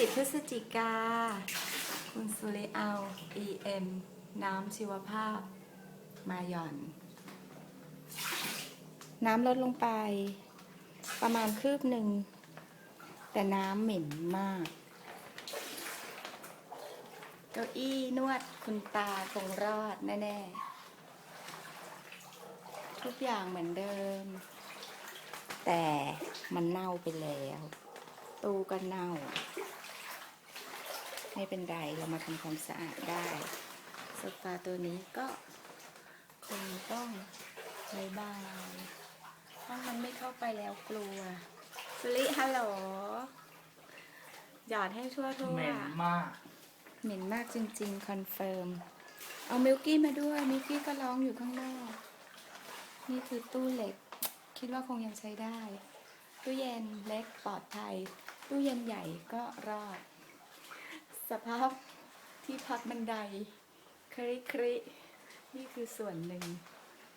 10 พฤศจิกา คุณสุริเอา EM น้ำชีวภาพ มาหย่อน น้ำลดลงไป ประมาณคืบหนึ่ง แต่น้ำเหม็นมาก เก้าอี้นวดคุณตาคงรอดแน่ๆ ทุกอย่างเหมือนเดิม แต่มันเน่าไปแล้ว ตู้ก็เน่า ไม่เป็นไรเรามาทำความสะอาดได้โซฟาตัวนี้ก็คงต้องบายบายเพราะมันไม่เข้าไปแล้วกลัวสุริฮัลโหลหยอดให้ทั่วทั่วเหม็นมากเหม็นมากจริง ๆ คอนเฟิร์ม เอามิลกี้มาด้วย มิลกี้ก็ร้องอยู่ข้างนอก นี่คือตู้เหล็ก คิดว่าคงยังใช้ได้ ตู้เย็นเล็กปลอดภัย ตู้เย็นใหญ่ก็รอด สภาพที่พักบันไดคริครินี่คือส่วนหนึ่ง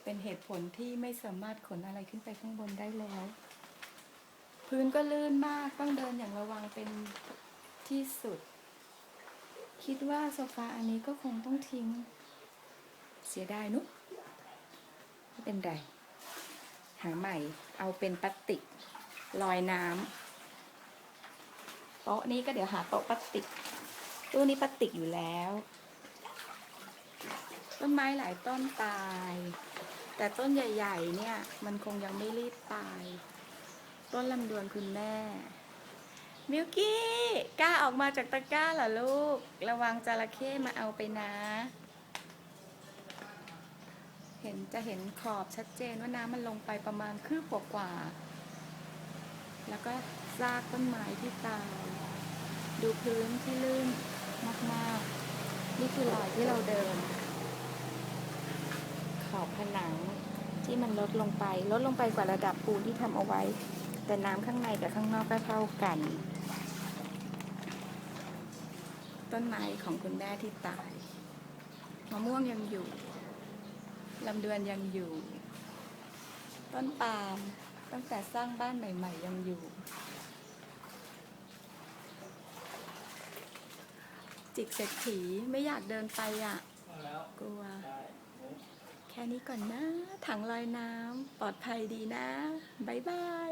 เป็นเหตุผลที่ไม่สามารถขนอะไรขึ้นไปข้างบนได้แล้ว พื้นก็ลื่นมากต้องเดินอย่างระวังเป็นที่สุด คิดว่าโซฟาอันนี้ก็คงต้องทิ้ง เสียดายนุกไม่เป็นไร หาใหม่เอาเป็นพลาสติกลอยน้ำโต๊ะนี้ก็เดี๋ยวหาโต๊ะพลาสติก ตู้นี้พลาสติกอยู่แล้ว ต้นไม้หลายต้นตาย แต่ต้นใหญ่ ๆ เนี่ย มันคงยังไม่รีบตาย ต้นลำดวนคุณแม่มิวกี้กล้าออกมาจากตะกร้าเหรอลูก ระวังจระเข้มาเอาไปนะ เห็นจะเห็นขอบชัดเจนว่าน้ำมันลงไปประมาณคืบกว่าๆแล้วก็ซากต้นไม้ที่ตาย ดูพื้นที่ลื่น คือรอยที่เราเดิน ขอบผนังที่มันลดลงไป ลดลงไปกว่าระดับปูนที่ทำเอาไว้ แต่น้ำข้างในกับข้างนอกก็เท่ากัน ต้นไม้ของคุณแม่ที่ตายมะม่วงยังอยู่ลำเดวนยังอยู่ ต้นปาล์มตั้งแต่สร้างบ้านใหม่ ๆ ยังอยู่ จิกเศรษฐีไม่อยากเดินไปอะเอาแล้วกลัวได้แค่นี้ก่อนนะ ถังลอยน้ำปลอดภัยดีนะ บ๊ายบาย